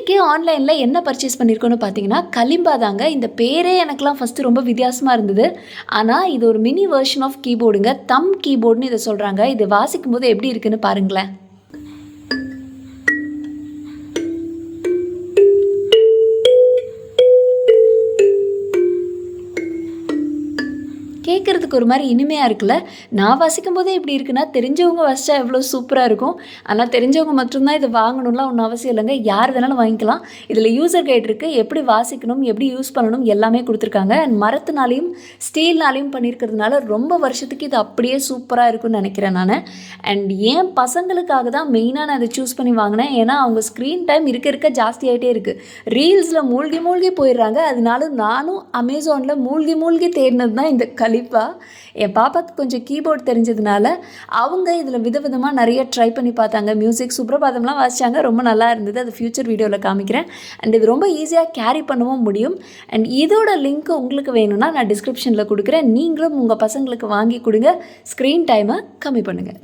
இன்றைக்கி ஆன்லைனில் என்ன பர்ச்சேஸ் பண்ணியிருக்கோன்னு பார்த்தீங்கன்னா கலிம்பா தாங்க. இந்த பேரே எனக்குலாம் ஃபஸ்ட்டு ரொம்ப வித்தியாசமாக இருந்தது. ஆனால் இது ஒரு மினி வெர்ஷன் ஆஃப் கீபோர்டுங்க தம் கீபோர்டுன்னு இதை சொல்கிறாங்க இது வாசிக்கும் போது எப்படி இருக்குன்னு பாருங்களேன். கேட்குறதுக்கு ஒரு மாதிரி இனிமையாக இருக்குல்ல? நான் வாசிக்கும் போதே இப்படி இருக்குன்னா தெரிஞ்சவங்க வாசிச்சா எவ்வளோ சூப்பராக இருக்கும். ஆனால் தெரிஞ்சவங்க மட்டும்தான் இதை வாங்கணும்லாம் ஒன்றும் அவசியம் இல்லைங்க. யார் வேணாலும் வாங்கிக்கலாம். இதில் யூசர் கைட் இருக்குது எப்படி வாசிக்கணும் எப்படி யூஸ் பண்ணணும் எல்லாமே கொடுத்துருக்காங்க. அண்ட் மரத்துனாலையும் ஸ்டீல்னாலையும் பண்ணியிருக்கிறதுனால ரொம்ப வருஷத்துக்கு இது அப்படியே சூப்பராக இருக்கும்னு நினைக்கிறேன் நான். அண்ட் ஏன் பசங்களுக்காக தான் மெயினாக நான் அதை சூஸ் பண்ணி வாங்கினேன்? ஏன்னா அவங்க ஸ்க்ரீன் டைம் இருக்க இருக்க ஜாஸ்தியாகிட்டே இருக்குது ரீல்ஸில் மூழ்கி மூழ்கி போயிடுறாங்க. அதனால நானும் அமேசானில் மூழ்கி மூழ்கி தேடினது தான் இந்த களி கண்டிப்பாக என் பாப்பாக்கு கொஞ்சம் கீபோர்ட் தெரிஞ்சதுனால அவங்க இதில் விதவிதமாக நிறைய ட்ரை பண்ணி பார்த்தாங்க. மியூசிக் சுப்ரபாதம்லாம் வாசிச்சாங்க. ரொம்ப நல்லா இருந்தது. அது ஃப்யூச்சர் வீடியோவில் காமிக்கிறேன். அண்ட் இது ரொம்ப ஈஸியாக கேரி பண்ணவும் முடியும். அண்ட் இதோட லிங்க் உங்களுக்கு வேணும்னா நான் டிஸ்கிரிப்ஷனில் கொடுக்குறேன். நீங்களும் உங்கள் பசங்களுக்கு வாங்கி கொடுங்க. ஸ்க்ரீன் டைமை கம்மி பண்ணுங்கள்